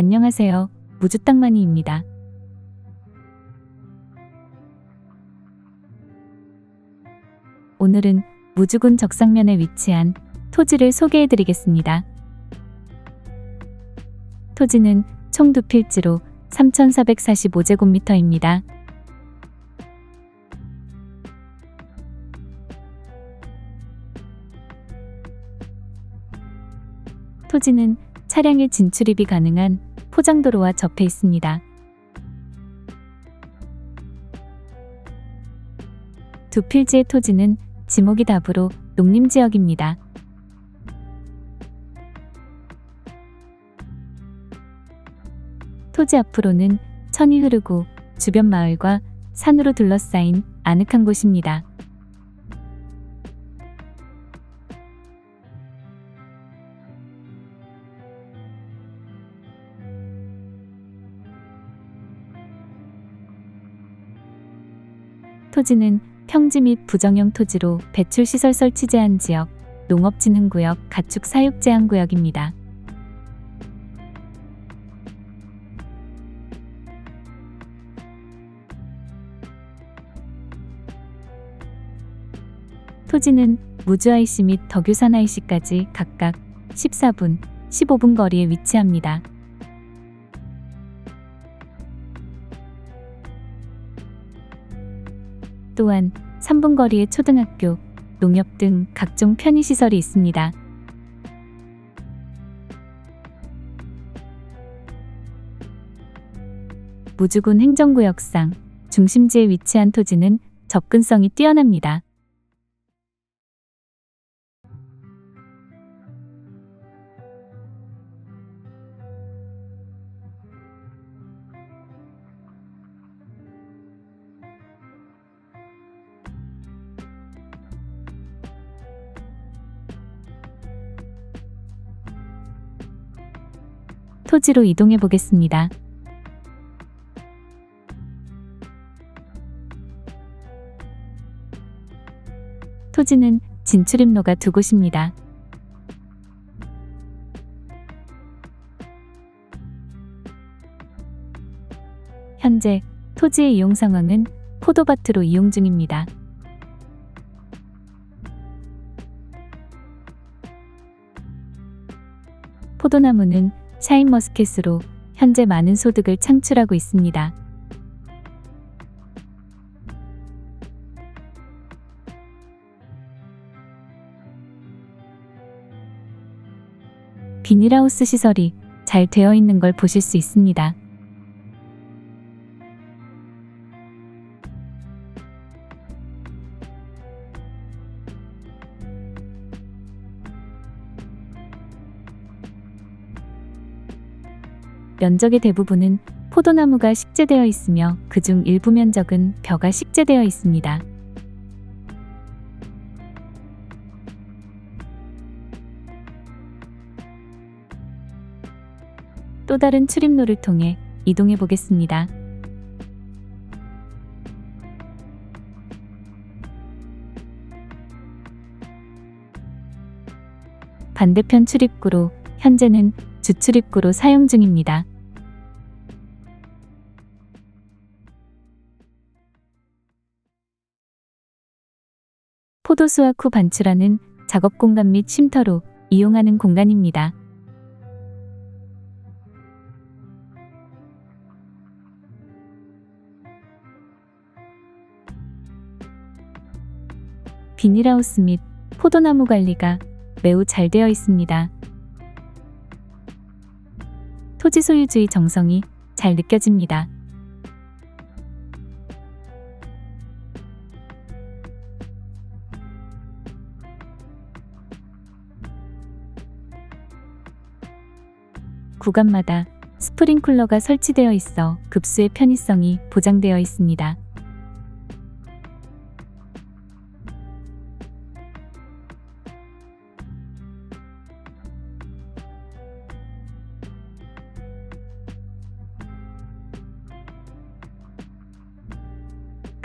안녕하세요. 무주땅마니입니다. 오늘은 무주군 적상면에 위치한 토지를 소개해 드리겠습니다. 토지는 총 두 필지로 3,445제곱미터입니다. 토지는 차량의 진출입이 가능한 포장도로와 접해 있습니다. 두 필지의 토지는 지목이 답으로 농림지역입니다. 토지 앞으로는 천이 흐르고 주변 마을과 산으로 둘러싸인 아늑한 곳입니다. 토지는 평지 및 부정형 토지로 배출시설 설치 제한 지역, 농업진흥구역, 가축 사육 제한 구역입니다. 토지는 무주 IC 및 덕유산 IC까지 각각 14분, 15분 거리에 위치합니다. 또한 3분 거리에 초등학교, 농협 등 각종 편의시설이 있습니다. 무주군 행정구역상 중심지에 위치한 토지는 접근성이 뛰어납니다. 토지로 이동해 보겠습니다. 토지는 진출입로가 두 곳입니다. 현재 토지의 이용 상황은 포도밭으로 이용 중입니다. 포도나무는 샤인머스켓으로 현재 많은 소득을 창출하고 있습니다. 비닐하우스 시설이 잘 되어 있는 걸 보실 수 있습니다. 면적의 대부분은 포도나무가 식재되어 있으며 그중 일부 면적은 벼가 식재되어 있습니다. 또 다른 출입로를 통해 이동해 보겠습니다. 반대편 출입구로 현재는 주출입구로 사용 중입니다. 포도 수확 후 반출하는 작업 공간 및 쉼터로 이용하는 공간입니다. 비닐하우스 및 포도나무 관리가 매우 잘 되어 있습니다. 토지 소유주의 정성이 잘 느껴집니다. 구간마다 스프링쿨러가 설치되어 있어 급수의 편의성이 보장되어 있습니다.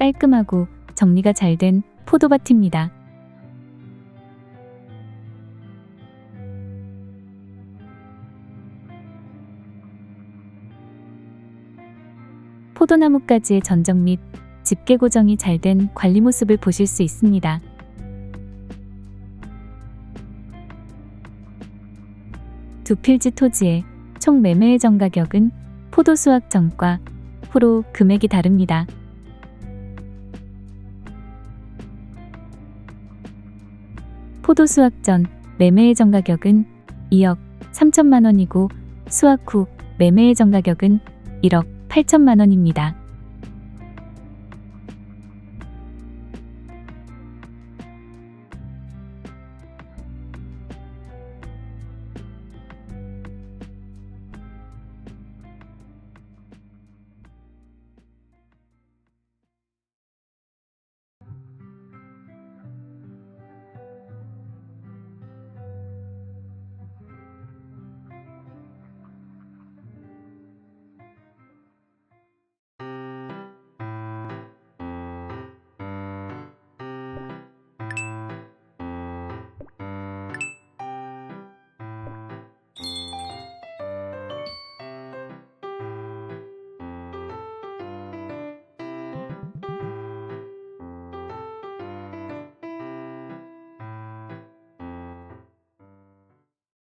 깔끔하고 정리가 잘 된 포도밭입니다. 포도나무까지의 전정 및 집게 고정이 잘 된 관리 모습을 보실 수 있습니다. 두 필지 토지의 총 매매 예정 가격은 포도 수확 전과 후로 금액이 다릅니다. 포도 수확 전 매매 예정 가격은 2억 3천만 원이고 수확 후 매매 예정 가격은 1억 8천만 원입니다.